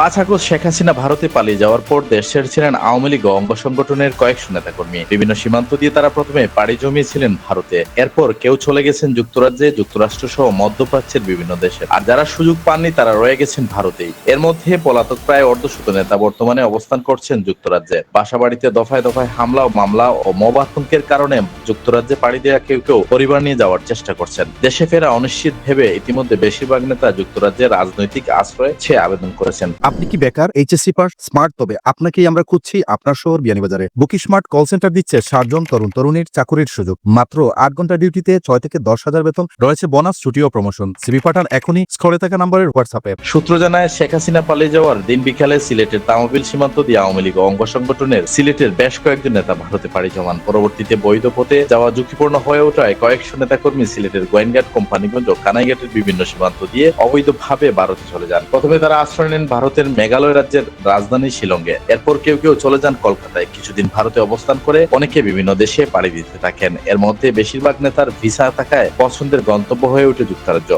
পাঁচ আগস্ট শেখ হাসিনা ভারতে পালিয়ে যাওয়ার পর দেশ ছেড়েছিলেন আওয়ামী লীগ অঙ্গ সংগঠনের কয়েকশো নেতাকর্মী। বিভিন্ন সীমান্ত দিয়ে তারা প্রথমে পাড়ি জমিয়েছিলেন ভারতে। এরপর কেউ চলে গেছেন যুক্তরাজ্যে যুক্তরাষ্ট্র সহ মধ্যপ্রাচ্যের বিভিন্ন দেশে। আর যারা সুযোগ পাননি, তারা রয়ে গেছেন ভারতেই। এর মধ্যে পলাতক প্রায় অর্ধশত নেতা বর্তমানে অবস্থান করছেন যুক্তরাজ্যে। বাসাবাড়িতে দফায় দফায় হামলা ও মামলা ও মব আতঙ্কের কারণে যুক্তরাজ্যে পাড়ি দেওয়া কেউ কেউ পরিবার নিয়ে যাওয়ার চেষ্টা করছেন। দেশে ফেরা অনিশ্চিত ভেবে ইতিমধ্যে বেশিরভাগ নেতা যুক্তরাজ্যে রাজনৈতিক আশ্রয়ে চেয়ে আবেদন করেছেন। আপনি কি বেকার? HSC pass? স্মার্ট, তবে আপনাকেই আমরা খুঁজছি আপনার শহর বিয়ানীবাজারে। বুকি স্মার্ট কল সেন্টার দিচ্ছে ষাট জন তরুণ তরুণীর চাকুরির সুযোগ। মাত্র আট ঘণ্টা ডিউটিতে ছয় থেকে দশ হাজার বেতন, রয়েছে বোনাস ছুটি ও প্রমোশন সিবি পাঠান এখনই স্কলে থাকা নাম্বারের হোয়াটসঅ্যাপে সূত্র জানায়, শেখ হাসিনা পালিয়ে যাওয়ার দিন বিকালে সিলেটের তামাবিল সীমান্ত দিয়ে আওয়ামী লীগ অঙ্গ সংগঠনের সিলেটের বেশ কয়েকজন নেতা ভারতে পাড়ি জমান। পরবর্তীতে বৈধ পথে যাওয়া ঝুঁকিপূর্ণ হয়ে ওঠায় কয়েকশো নেতাকর্মী সিলেটের গোয়েনঘাট, কোম্পানিগঞ্জ ও কানাইঘাটের বিভিন্ন সীমান্ত দিয়ে অবৈধভাবে ভারতে চলে যান। প্রথমে তারা আশ্রয় নেন ভারতের মেঘালয় রাজ্যের রাজধানী শিলংয়ে। এরপর কেউ কেউ চলে যান কলকাতায়। কিছুদিন ভারতে অবস্থান করে অনেকে বিভিন্ন দেশে পাড়ি দিতে থাকেন। এর মধ্যে বেশিরভাগ নেতার ভিসা থাকায় পছন্দের গন্তব্য হয়ে ওঠে যুক্তরাজ্য।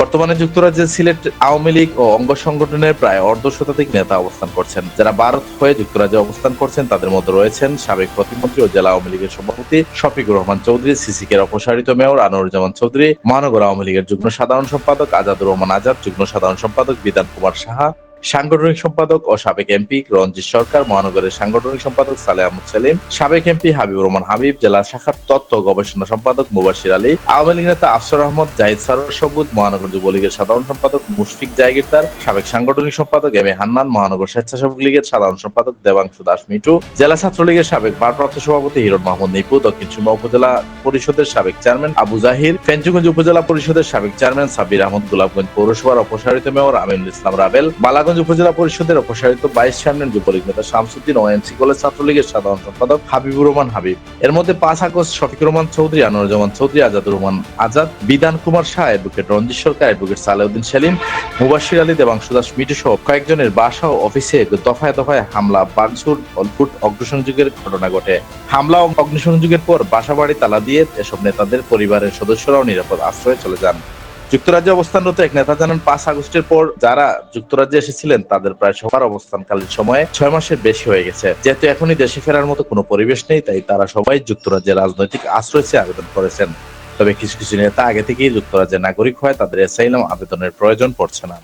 বর্তমানে যুক্তরাজ্যের সিলেট আওয়ামী লীগ ও অঙ্গ সংগঠনের প্রায় অর্ধ শতাধিক নেতা অবস্থান করছেন। যারা ভারত হয়ে যুক্তরাজ্যে অবস্থান করছেন, তাদের মধ্যে রয়েছেন সাবেক প্রতিমন্ত্রী ও জেলা আওয়ামী লীগের সভাপতি শফিকুর রহমান চৌধুরী, সিসিকের অপসারিত মেয়র আনোয়ারুজ্জামান চৌধুরী মহানগর আওয়ামী লীগের যুগ্ম সাধারণ সম্পাদক আজাদুর রহমান আজাদ, যুগ্ম সাধারণ সম্পাদক বিধান কুমার সাহা সাংগঠনিক সম্পাদক ও সাবেক এমপি রঞ্জিত সরকার, মহানগরের সাংগঠনিক সম্পাদক সালে আহমদ সেলিম, সাবেক এমপি হাবিবুর রহমান হাবিব, জেলা শাখার তত্ত্ব গবেষণা সম্পাদক মুবাশির আলী, আওয়ামী লীগ নেতা আফসর আহমদ, জাহিদ সারোর সবুজ মহানগর যুবলীগের সাধারণ সম্পাদক মুশফিক জায়গিরদার সাবেক সাংগঠনিক সম্পাদক এম এ হান্নান, মহানগর স্বেচ্ছাসেবক লীগের সাধারণ সম্পাদক দেবাংশু দাস মিটু জেলা ছাত্রলীগের সাবেক ভারপ্রাপ্ত সভাপতি হিরণ মাহমুদ নিপু, দক্ষিণ সুরমা উপজেলা পরিষদের সাবেক চেয়ারম্যান আবু জাহির, ফেঞ্চুগঞ্জ উপজেলা পরিষদের সাবেক চেয়ারম্যান সাবির আহমদ গোলাপগঞ্জ পৌরসভার অপসারিত মেয়র আমিনুল ইসলাম রাবেল বালাগঞ্জ উপজেলা পরিষদের অপসারিত ভাইস চেয়ারম্যান যুবলীগ শামসুদ্দিন ও এনসি কলেজ ছাত্রলীগের সাধারণ সম্পাদক হাবিবুর রহমান হাবিব। এর মধ্যে পাঁচ August Shafiqur Rahman Chowdhury Anwaruzzaman Chowdhury, Azadur Rahman Azad, Bidhan Kumar Shah, advocate Ranjit Sarkar, advocate Salauddin Selim, Mubashir Ali Debangshu Das Mitu সহ কয়েকজনের বাসা ও অফিসে দফায় দফায় হামলা বাংসুর অল্পুট অগ্নিসংযোগের ঘটনা ঘটে। হামলা ও অগ্নিসংযোগের পর বাসাবাড়ি তালা দিয়ে এসব নেতাদের পরিবারের সদস্যরাও নিরাপদ আশ্রয়ে চলে যান। যুক্তরাজ্যে অবস্থানরত এক নেতা জানান, পাঁচ আগস্টের পর যারা যুক্তরাজ্যে এসেছিলেন, তাদের প্রায় সবার অবস্থানকালীন সময়ে ছয় মাসের বেশি হয়ে গেছে। যেহেতু এখনই দেশে ফেরার মতো কোনো পরিবেশ নেই, তাই তারা সবাই যুক্তরাজ্যের রাজনৈতিক আশ্রয় চেয়ে আবেদন করেছেন। তবে কিছু কিছু নেতা আগে থেকেই যুক্তরাজ্যের নাগরিক হয় তাদের এসাইলাম আবেদনের প্রয়োজন পড়ছে না।